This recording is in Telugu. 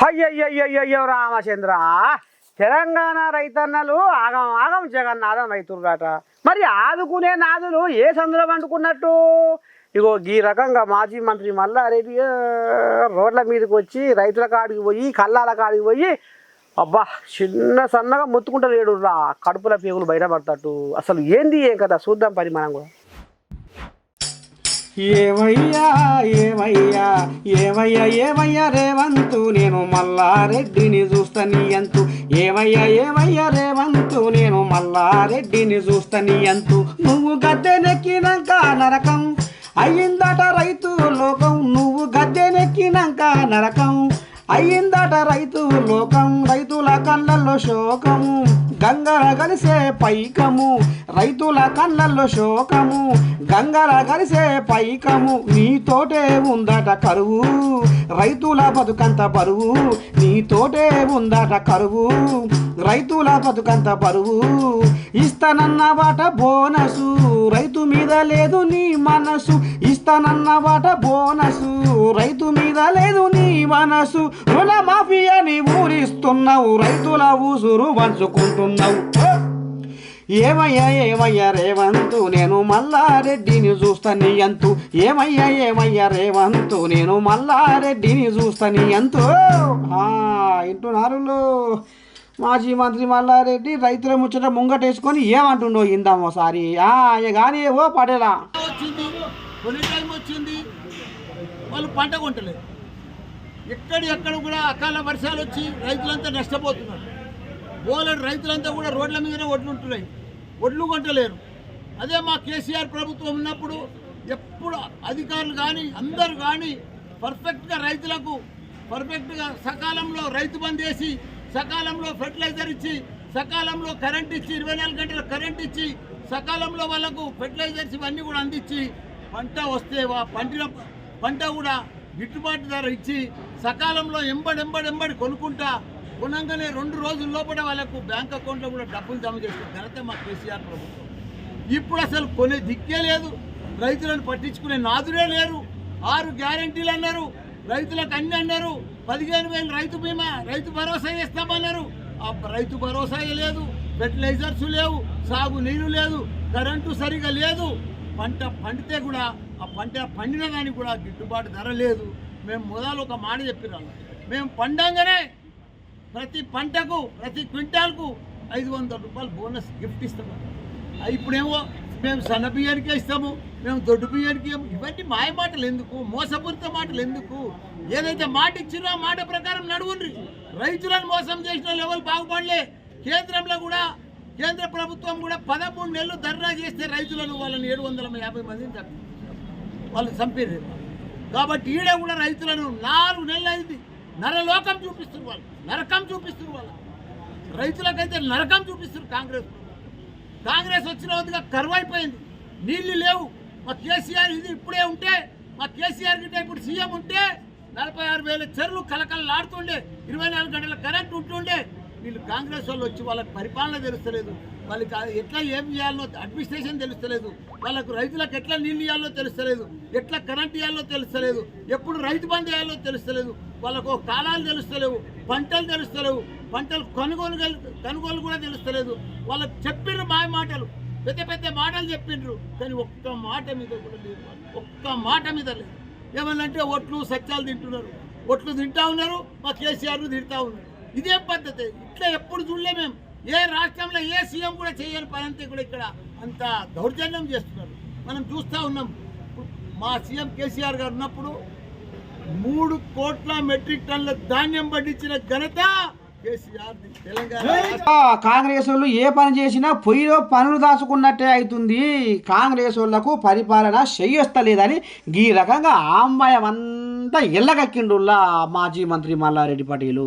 అయ్యయ్యయ్యయ్యో రామచంద్ర. తెలంగాణ రైతన్నలు ఆగం ఆగం జగన్నాథం రైతులుగాట మరి ఆదుకునే నాదులు ఏ సందులో వండుకున్నట్టు ఇగో ఈ రకంగా మాజీ మంత్రి మల్లారెడ్డి రోడ్ల మీదకి వచ్చి రైతుల కాడికి పోయి కల్లాల కాడికి పోయి అబ్బా చిన్న సన్నగా మొత్తుకుంటా ఏడు రా. కడుపుల పేగులు బయటపడతాడు అసలు ఏంది ఏం కదా చూద్దాం పని మనం కూడా. ఏమయ్యా ఏమయ్యా ఏమయ్యా ఏమయ్యా రేవంతు నేను మల్లారెడ్డిని చూస్తని అంతు ఏమయ్యా ఏమయ్యా రేవంతు నేను మల్లారెడ్డిని చూస్తని అంతు నువ్వు గద్దెనెక్కినాక నరకం అయ్యిందట రైతు లోకం. నువ్వు గద్దెనెక్కినాక నరకం అయ్యిందట రైతు లోకం. రైతుల కళ్ళల్లో శోకము గంగర కలిసే పైకము రైతుల కళ్ళల్లో శోకము. గంగర కలిసే పైకము నీతోటే ఉందట కరువు. రైతుల బతుకంత బరువు నీతోటే ఉందట కరువు. రైతుల బతుకంత బరువు ఇస్తానన్న వాట బోనసు. రైతు మీద లేదు నీ మనసు ఇస్తానన్న వాట బోనసు. రైతు మీద లేదు నీ మనసు రుణమాఫీ అని ఊరిస్తున్నావు రైతుల ఊసురు పంచుకుంటున్నావు. ఏమయ్యా ఏమయ్యా రేవంతు నేను మల్లారెడ్డిని చూస్తాను ఎంతు ఏమయ్యా ఏమయ్యా రేవంతు నేను మల్లారెడ్డిని చూస్తాను ఎంతో ఆ, వింటున్నారు మాజీ మంత్రి మల్లారెడ్డి రైతుల ముచ్చట ముంగటేసుకొని ఏమంటుండో ఇందాం ఒకసారి. ఆ, కానీ ఓ పడేలా వచ్చింది వాళ్ళు పంట కొంటలేదు. ఎక్కడ ఎక్కడ కూడా అకాల వర్షాలు వచ్చి రైతులంతా నష్టపోతున్నారు. బోలెడు రైతులంతా కూడా రోడ్ల మీదనే ఒడ్లుంటున్నాయి ఒడ్లు కొంటలేరు అదే మా కేసీఆర్ ప్రభుత్వం ఉన్నప్పుడు ఎప్పుడు అధికారులు కానీ అందరు కానీ పర్ఫెక్ట్గా రైతులకు పర్ఫెక్ట్గా సకాలంలో రైతు బంద్ చేసి సకాలంలో ఫెర్టిలైజర్ ఇచ్చి సకాలంలో కరెంట్ ఇచ్చి ఇరవై నాలుగు గంటల కరెంట్ ఇచ్చి సకాలంలో వాళ్ళకు ఫెర్టిలైజర్స్ ఇవన్నీ కూడా అందించి పంట వస్తే వా- పండిన పంట కూడా గిట్టుబాటు ధర ఇచ్చి సకాలంలో ఎంబడెంబడెంబడి ఎంబడి ఎంబడి కొనుక్కుంటా కొనంగానే రెండు రోజుల లోపల వాళ్ళకు బ్యాంక్ అకౌంట్లో కూడా డబ్బులు జమ చేసిన ఘనత మా కేసీఆర్ ప్రభుత్వం. ఇప్పుడు అసలు కొనే దిక్కే లేదు. రైతులను పట్టించుకునే నాదులే లేరు. ఆరు గ్యారంటీలు అన్నారు. రైతులకు అన్ని అన్నారు. పదిహేను వేలు రైతు బీమా రైతు భరోసా ఇస్తామన్నారు. రైతు భరోసా లేదు. ఫెర్టిలైజర్స్ లేవు. సాగు నీరు లేదు. కరెంటు సరిగా లేదు. పంట పండితే కూడా ఆ పంట పండిన దానికి కూడా గిట్టుబాటు ధర లేదు. మేము మొదలు ఒక మాట చెప్పినాము మేము పండంగానే ప్రతి పంటకు ప్రతి క్వింటాల్కు ఐదు వందల రూపాయలు బోనస్ గిఫ్ట్ ఇస్తాము. ఇప్పుడేమో మేము సన్న బియ్యానికే ఇస్తాము మేము దొడ్డు బియ్యానికి ఇవన్నీ మాయ మాటలు ఎందుకు? మోసపూరిత మాటలు ఎందుకు? ఏదైతే మాట ఇచ్చిరో ఆ మాట ప్రకారం నడువుండ్రి. రైతులను మోసం చేసిన లెవెల్ బాగుపడలే. కేంద్రంలో కూడా కేంద్ర ప్రభుత్వం కూడా పదమూడు నెలలు ధర్నా చేస్తే రైతులను వాళ్ళని ఏడు వందల యాభై మందిని తప్పింది వాళ్ళు చంపారు కాబట్టి ఈడే కూడా రైతులను నాలుగు నెలలు అయింది. నరలోకం చూపిస్తున్నారు వాళ్ళు. నరకం చూపిస్తున్నారు వాళ్ళు. రైతులకైతే నరకం చూపిస్తున్నారు కాంగ్రెస్. కాంగ్రెస్ వచ్చిన వద్దుగా కరువు అయిపోయింది. నీళ్ళు లేవు. మా కేసీఆర్ ఇది ఇప్పుడే ఉంటే మా కేసీఆర్ గిట్ట ఇప్పుడు సీఎం ఉంటే నలభై ఆరు వేల చెరువులు కలకలలాడుతుండే ఇరవై నాలుగు గంటల కరెంట్ ఉంటుండే వీళ్ళు కాంగ్రెస్ వాళ్ళు వచ్చి వాళ్ళకి పరిపాలన తెలుస్తలేదు. వాళ్ళకి ఎట్లా ఏం చేయాలో అడ్మినిస్ట్రేషన్ తెలుస్తలేదు. వాళ్ళకు రైతులకు ఎట్లా నీళ్ళు ఇవ్వాలో తెలుస్తలేదు. ఎట్లా కరెంట్ ఇవ్వాలో తెలుస్తలేదు. ఎప్పుడు రైతు బంద్ చేయాలో తెలుస్తలేదు. వాళ్ళకు కాలాలు తెలుస్తలేవు పంటలు తెలుస్తలేవు పంటలు కొనుగోలు కొనుగోలు కూడా తెలుస్తలేదు. వాళ్ళకి చెప్పిండ్రు మాయ మాటలు. పెద్ద పెద్ద మాటలు చెప్పిండ్రు కానీ ఒక్క మాట మీద కూడా లేదు. ఒక్క మాట మీద లేదు. ఏమన్నంటే ఒట్లు సత్యాలు తింటున్నారు. ఒట్లు తింటా ఉన్నారు మా కేసీఆర్ను తింటా ఉన్నారు. ఇదే పద్ధతి. ఇట్లా ఎప్పుడు చూడలే మేము. ఏ రాష్ట్రంలో ఏ సీఎం కూడా చేయని పని అంతే కూడా ఇక్కడ అంత దౌర్జన్యం చేస్తున్నారు. మనం చూస్తూ ఉన్నాం. మా సీఎం కేసీఆర్ గారు ఉన్నప్పుడు మూడు కోట్ల మెట్రిక్ టన్నుల ధాన్యం పండించిన ఘనత కాంగ్రెస్ వాళ్ళు ఏ పని చేసినా పొయ్యిలో పనులు దాచుకున్నట్టే అవుతుంది కాంగ్రెస్ వాళ్ళకు పరిపాలన చెయ్యొస్తలేదని ఈ రకంగా అమ్మాయి అంతా ఎల్లగక్కిండుల్లా మాజీ మంత్రి మల్లారెడ్డి పటేలు.